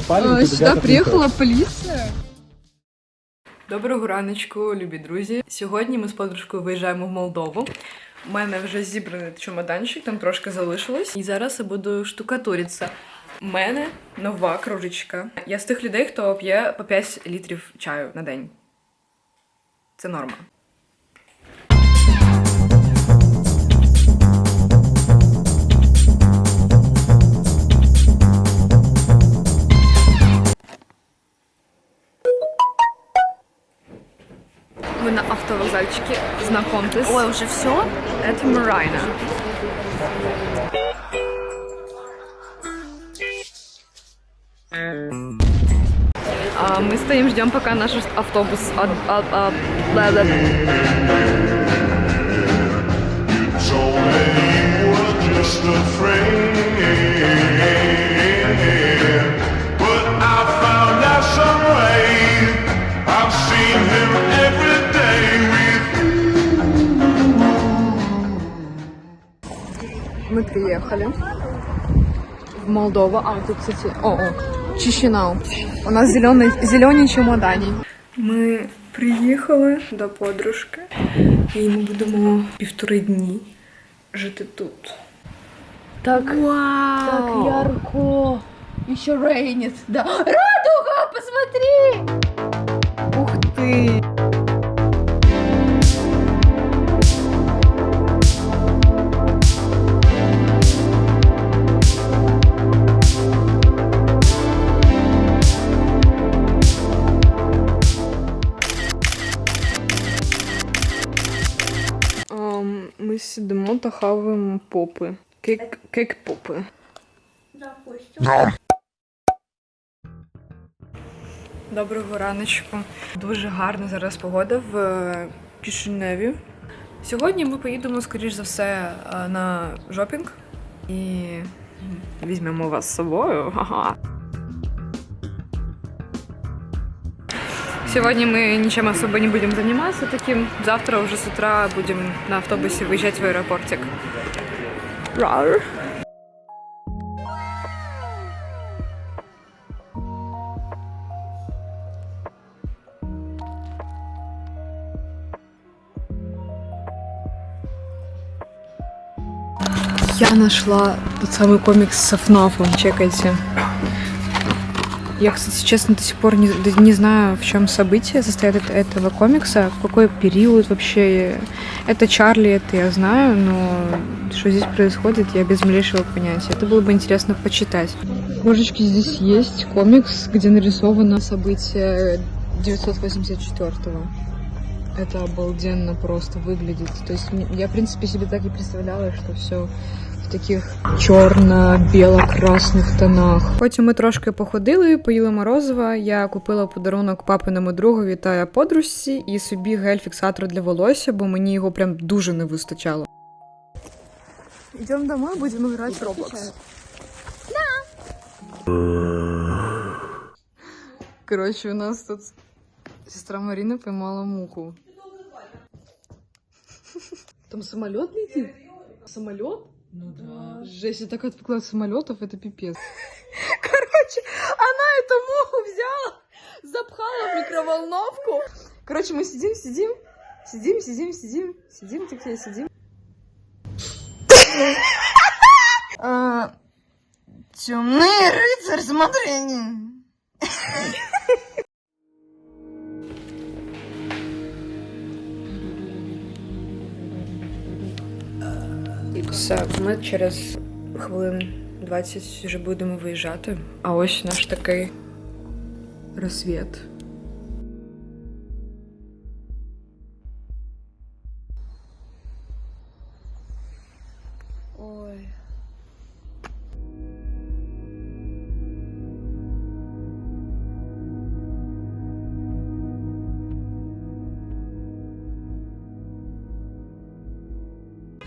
попали. А, и Сюда ребята приехала полиция. Доброго раночку, любі друзі. Сьогодні ми з подружкою виїжджаємо в Молдову. У мене вже зібраний чемоданчик, там трошки залишилось. І зараз я буду штукатуритися. У мене нова кружечка. Я з тих людей, хто п'є по 5 літрів чаю на день. Це норма. Знакомтесь. Ой, уже все? Это Марайна. А, мы стоим, ждем, пока наш автобус от, от- от- бла-бла. So many were just afraid. Мы приехали в Молдову. А, тут, кстати, о, о, Чищинау. У нас зеленый, зеленый чемодані. Ми приїхали до подружки, і ми будемо півтори дні жити тут. Так, так ярко. Еще рейнит, да. Радуга, посмотри! Ух ти! Та хаваємо попи. Кейк, кейк попи. Доброго раночку. Дуже гарна зараз погода в е, Кишиневі. Сьогодні ми поїдемо, скоріш за все, е, на жопінг і візьмемо вас з собою. Ага. Сегодня мы ничем особо не будем заниматься таким. Завтра уже с утра будем на автобусе выезжать в аэропортик. Рар. Я нашла тот самый комикс с ФНАФом, чекайте. Я, кстати, честно, до сих пор не, не знаю, в чем событие состоит от этого комикса, в какой период вообще. Это Чарли, это я знаю, но что здесь происходит, я без малейшего понятия. Это было бы интересно почитать. Божечки, здесь есть комикс, где нарисовано событие 984-го. Это обалденно просто выглядит. То есть я, в принципе, себе так и представляла, что все в таких чорно-біло-красних тонах. Потім ми трошки походили, поїли морозива. Я купила подарунок папиному другові та подружці і собі гель-фіксатор для волосся, бо мені його прям дуже не вистачало. Йдемо домой, будемо грати в Roblox. Коротше, у нас тут сестра Марина поймала муху. Там самолет летит? Самолет? Ну да. Жесть, я так отвыкла от самолетов, это пипец. Короче, она эту муху взяла, запхала в микроволновку. Короче, мы сидим, сидим, сидим, сидим, сидим, сидим, такие сидим. Темный рыцарь, смотри. Все, ми через хвилин 20 вже будемо виїжджати. А ось наш такий розсвіт. Ой.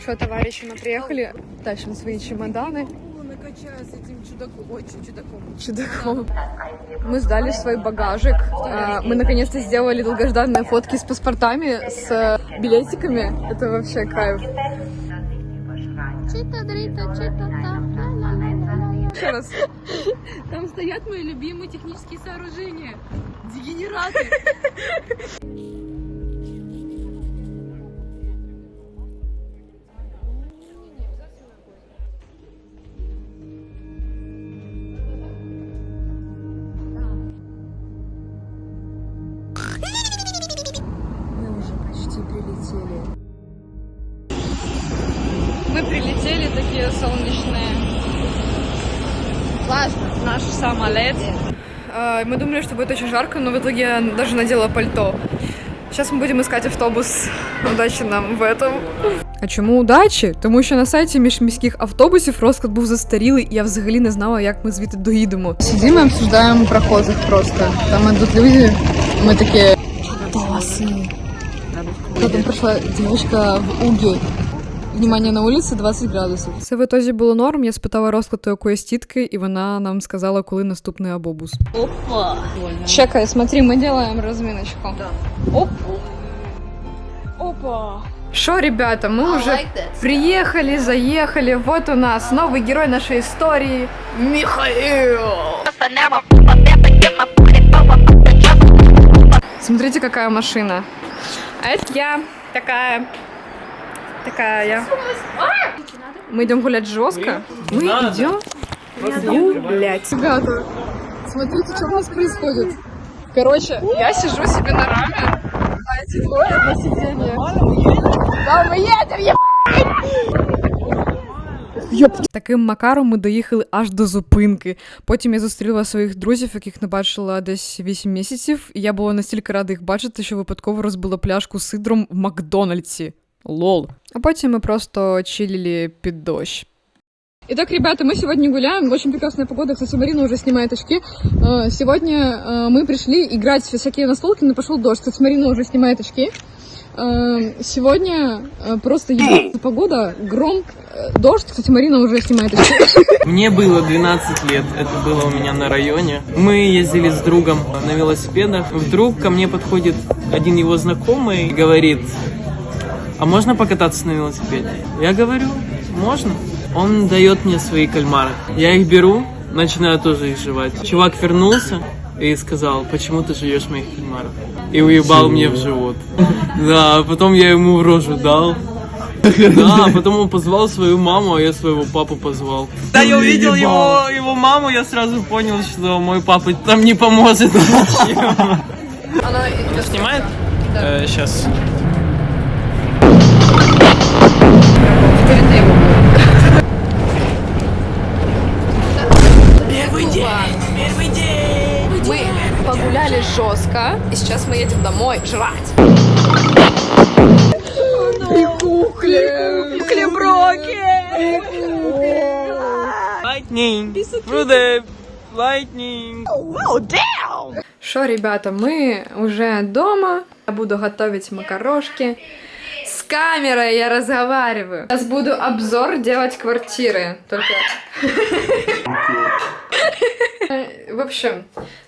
Что, товарищи, мы приехали, тащим свои чемоданы. Накачаю с этим чудаком, очень чудаком. чудаком. Мы сдали свой багажик. А, Мы наконец-то сделали долгожданные фотки с паспортами, с э, билетиками. Это вообще кайф. Еще раз. Там стоят мои любимые технические сооружения. Дегенераты. Мы думали, что будет очень жарко, но в итоге я даже надела пальто. Сейчас мы будем искать автобус. Удачі нам в этом. А чому удачі? Тому що на сайті міжміських автобусів розклад був застарілий, і я взагалі не знала, як ми звідти доїдемо. Сидим и обсуждаем прохожих просто. Там идут люди, мы такие... Потом прошла девочка в Уге. Внимание на улице 20 градусов. Це в ітозі було норм. Я спитала розклад у якоїсь тітки, і вона нам сказала, коли наступний абобус. Опа. Чекай, смотри, мы делаем разминочку. Оп. Опа! Что, ребята, мы уже like that. приехали, заехали. Вот у нас новый герой нашей истории. Михаил. Смотрите, какая машина. А это я такая. Такая я. Мы идем гулять жестко. Мы идем гулять. Ребята, смотрите, что у нас происходит. Короче, я сижу себе на раме, а эти двое на сиденье. Да, мы едем, Таким макаром ми доїхали аж до зупинки. Потім я зустріла своїх друзів, яких не бачила десь 8 місяців, і я була настільки рада їх бачити, що випадково розбила пляшку з сидром в Макдональдсі. Лол. А потім ми просто чилили під дощ. Итак, ребята, мы сегодня гуляем. Очень прекрасная погода. Кстати, Марина уже снимает очки. Э, Сегодня э, мы пришли играть в всякие настолки, но пошел дождь. Кстати, Марина уже снимает очки. Э, Сегодня просто ебаная погода, гром, дождь. Кстати, Марина уже снимает очки. Мне было 12 лет, это было у меня на районе. Мы ездили с другом на велосипедах. Вдруг ко мне подходит один его знакомый и говорит, а можно покататься на велосипеде? Я говорю, можно. Он дает мне свои кальмары. Я их беру, начинаю тоже их жевать. Чувак вернулся и сказал, почему ты жуешь моих кальмаров? И уебал мне в живот. Да, а потом я ему в рожу дал. Да, а потом он позвал свою маму, а я своего папу позвал. Да, я увидел его, его маму, я сразу понял, что мой папа там не поможет. Она снимает? Сейчас. Жестко, и сейчас мы едем домой жрать. Lightning. Through lightning. Что, ребята, мы уже дома. Я буду готовить макарошки. Камерой я разговариваю. Сейчас буду обзор делать квартиры. Только... В общем,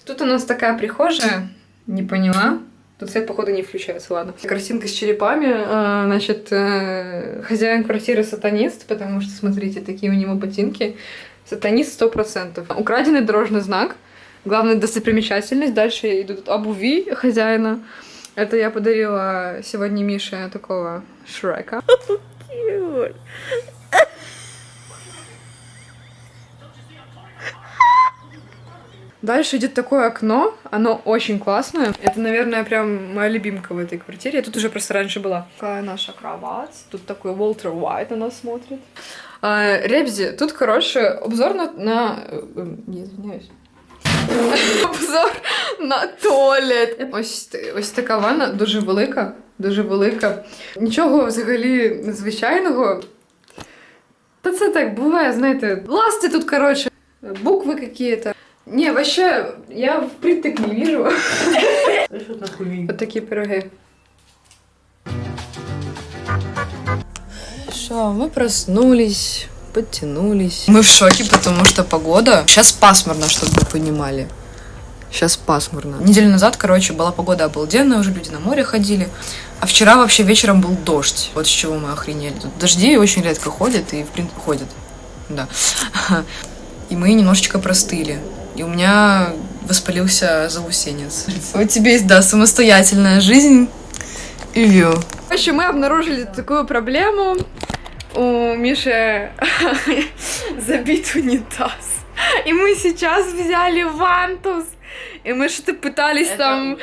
тут у нас такая прихожая. Не поняла. Тут свет, походу, не включается, ладно. Картинка с черепами. а, Значит, э, хозяин квартиры сатанист, потому что, смотрите, такие у него ботинки. Сатанист сто процентов. Украденный дорожный знак. Главная достопримечательность. Дальше идут обуви хозяина. Это я подарила сегодня Мише такого Шрека. Дальше идет такое окно, оно очень классное. Это, наверное, прям моя любимка в этой квартире. Я тут уже просто раньше была. Какая наша кровать. Тут такой Уолтер Уайт на нас смотрит. А, Ребзи, тут, короче, обзор на... на... э, э, Не, извиняюсь. Обзор на туалет. Ось, т- ось така ванна, дуже велика, дуже велика. Нічого взагалі незвичайного. Та це так буває, знаєте, ласти тут, короче, буквы какие-то. Не, вообще, я впритык не вижу. Вот такие пироги. Что, мы проснулись, Подтянулись. Мы в шоке, потому что погода... Сейчас пасмурно, чтобы вы понимали. Сейчас пасмурно. Неделю назад, короче, была погода обалденная, уже люди на море ходили. А вчера вообще вечером был дождь. Вот с чего мы охренели. Тут дожди очень редко ходят и, в принципе, ходят. Да. и мы немножечко простыли. И у меня воспалился заусенец. Вот тебе, да, самостоятельная жизнь и вью. Общем, мы обнаружили такую проблему. У Миши забит унитаз. И мы сейчас взяли вантус. И мы что-то пытались там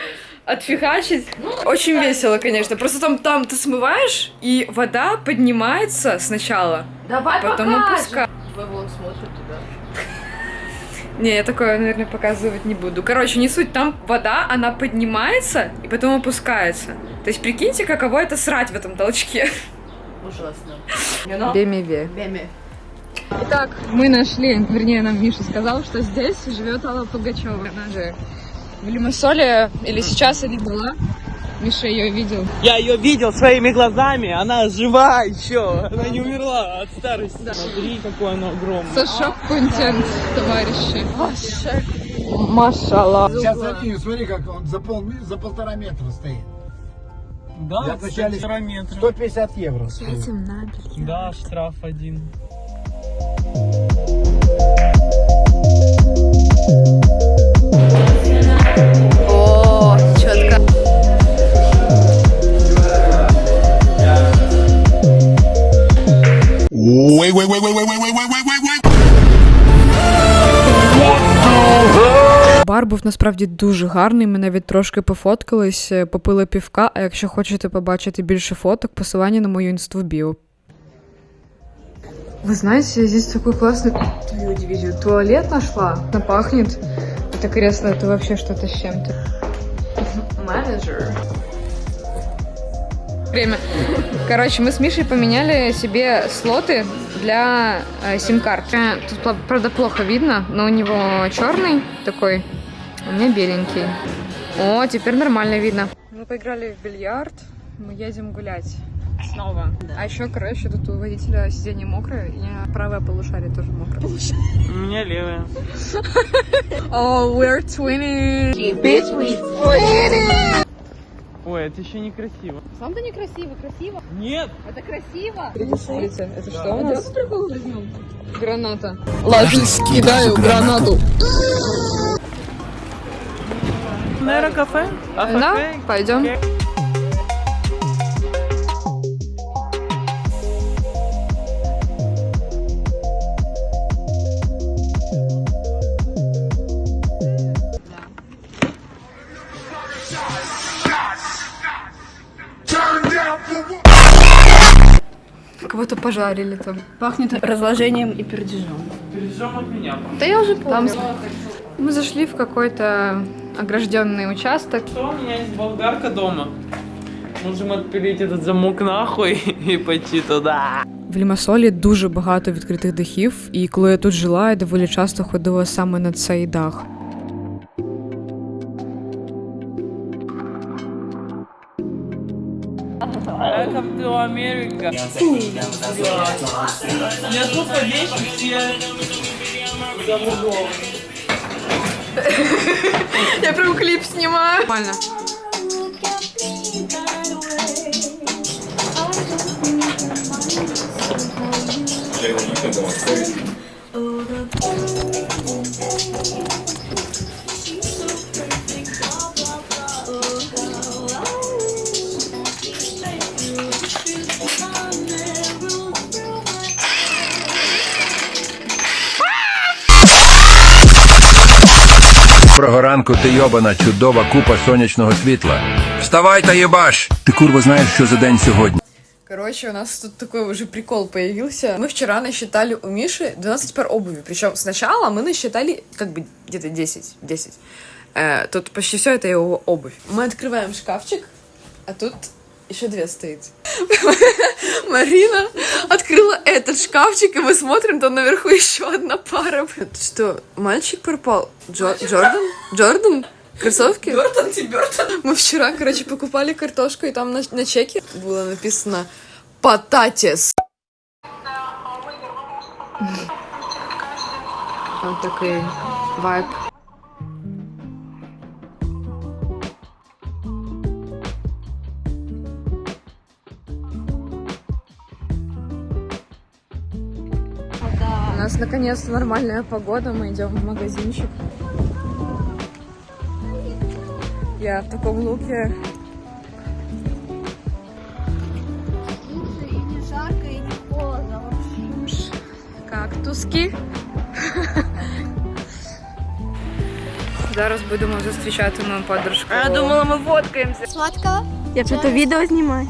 отфигачить. Очень весело, конечно. Просто там, там ты смываешь, и вода поднимается сначала, Давай потом опускается. Твой вон смотрит туда. Не, я такое, наверное, показывать не буду. Короче, не суть, там вода, она поднимается и потом опускается. То есть прикиньте, каково это срать в этом толчке. Ужасно. Бемиве. Беми. Итак, мы нашли, вернее, нам Миша сказал, что здесь живет Алла Пугачева. Она же в Лимассоле или сейчас, или была. Миша ее видел. Я ее видел своими глазами, она жива еще, она не умерла от старости. Смотри, какой она огромный. Сашок контент, товарищи. Машалла. Сейчас один, смотри, как он за, пол, за полтора метра стоит. Да, Я вначале полтора метра. 150 евро стоит. Да, штраф один. О, четко. Wait, wait, wait, wait, wait, wait, wait, wait, wait, wait, Бар був насправді дуже гарний. Ми навіть трошки пофоткались, е, попили півка. А якщо хочете побачити більше фоток, посилання на мою інсту в біо. Вы знаете, здесь такой классный твою дивизию. Туалет нашла. Она пахнет. Это кресло, это вообще что-то с чем-то. Менеджер. Время. Короче, мы с Мишей поменяли себе слоты для э, сим-карт. Э, Тут, пла- правда, плохо видно, но у него черный такой, у меня беленький. О, теперь нормально видно. Мы поиграли в бильярд, мы едем гулять. Снова. А еще, короче, тут у водителя сиденье мокрое, и правое полушарие тоже мокрое. У меня левая. Oh, we're twinning! Ой, это еще некрасиво. Сам-то некрасиво, красиво. Нет! Это красиво. Смотрите, это что у нас? Граната. Ложись, кидаю гранату. Наверное, кафе? А Да, пойдем. Кого-то пожарили там. Пахнет разложением и пердежом. Перейдем от меня. Да я уже помню. Там мы зашли в какой-то огражденный участок. Что, у меня есть болгарка дома. Можем отпилить этот замок нахуй и пойти туда. В Лімасолі дуже багато відкритих дахів, і коли я тут жила, я доволі часто ходила саме на цей дах. Welcome to America. Я тут вещи все за углом. Я прям кліп знімаю. Нормально. Доброго ранку, ти йобана, чудова купа сонячного світла. Вставай та єбаш! Ти курва знаєш, що за день сьогодні? Короче, у нас тут такой уже прикол появился. Мы вчера насчитали у Миши 12 пар обуви. Причем сначала мы насчитали как бы где-то 10. 10. Э, тут почти все это его обувь. Мы открываем шкафчик, а тут еще две стоит. Марина открыла этот шкафчик, и мы смотрим, там наверху еще одна пара. Что, мальчик пропал? Джо- Джордан? Джордан? Кроссовки? Бёртон, Бёртон. Мы вчера, короче, покупали картошку, и там на, на чеке было написано «Пататис». Вот такой вайб. нас нас наконец-то нормальная погода, мы идем в магазинчик. Я в таком луке. И не жарко, и не холодно вообще. Кактуски. Зараз будемо зустрічати мою подружку. Я думала, ми фоткаємося. Сладкого? Я что-то видео снимаю.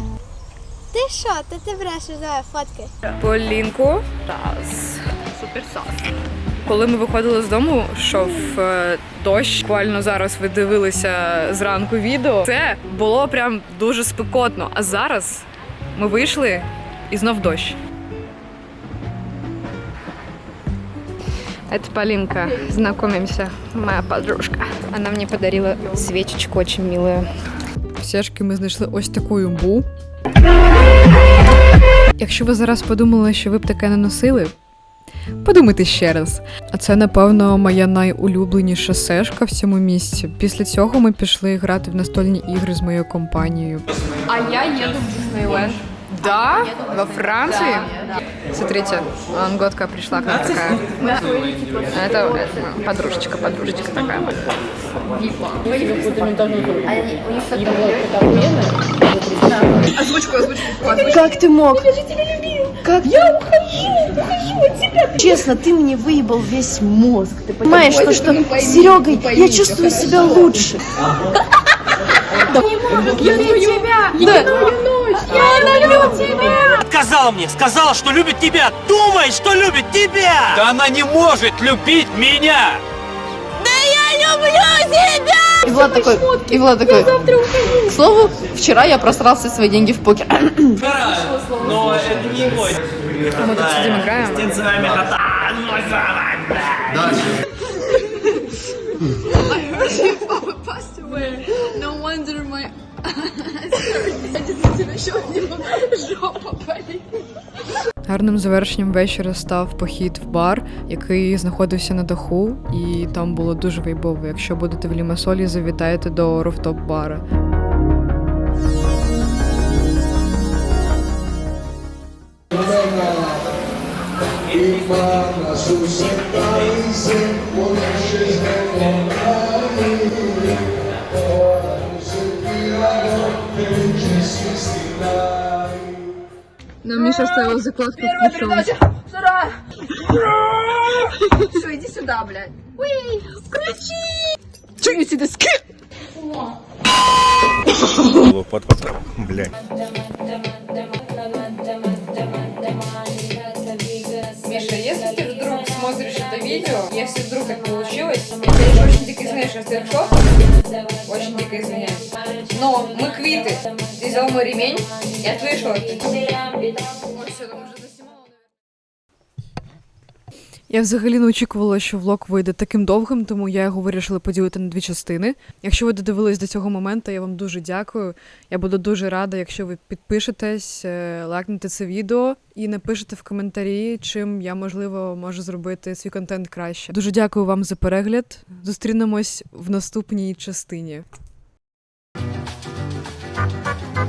Ты что? Ты ты брешешь, давай, фоткай. Полінку. Раз. Супер. Коли ми виходили з дому, йшов е, дощ. Буквально зараз ви дивилися зранку відео. Це було прям дуже спекотно. А зараз ми вийшли і знов дощ. Это Полинка. Знакомимся. Моя подружка. Она мне подарила свечечку очень милую. В Сешки ми знайшли ось таку імбу. Якщо ви зараз подумали, що ви б таке не носили, подумайте ще раз. А це, напевно, моя найулюбленіша сешка в цьому місці. Після цього ми пішли грати в настольні ігри з моєю компанією. А я їду в Диснейленд. Да? Во Франции? Смотрите, анготка пришла к нам такая. А Это э, подружечка, подружечка такая. Как ты мог? Как я уходила, уходила от тебя. Честно, ты мне выебал весь мозг. Ты понимаешь, что, что с Серегой я чувствую себя лучше. Сказала мне, сказала, что любит тебя. Думай, что любит тебя. Да она не может любить меня. И Влад такой, и Влад такой, к слову, вчера я просрал все свои деньги в покер. Но это не мой. Мы тут сидим играем. Кота. No wonder my Гарним завершенням вечора став похід в бар, який знаходився на даху, і там було дуже вайбово. Якщо будете в Лімасолі, завітайте до рофтоп бара. Нам Миша оставил закладку в ключом. Что, иди сюда, блядь. Блядь. Миша, если ты вдруг смотришь это видео, если вдруг так получилось, я, конечно, шоке. Очень дико извиняюсь. Но мы квиты. Ты взял мой ремень, я твои шорты. Я взагалі не очікувала, що влог вийде таким довгим, тому я його вирішила поділити на дві частини. Якщо ви додивились до цього моменту, я вам дуже дякую. Я буду дуже рада, якщо ви підпишетесь, е, лайкнете це відео і напишете в коментарі, чим я можливо можу зробити свій контент краще. Дуже дякую вам за перегляд. Зустрінемось в наступній частині.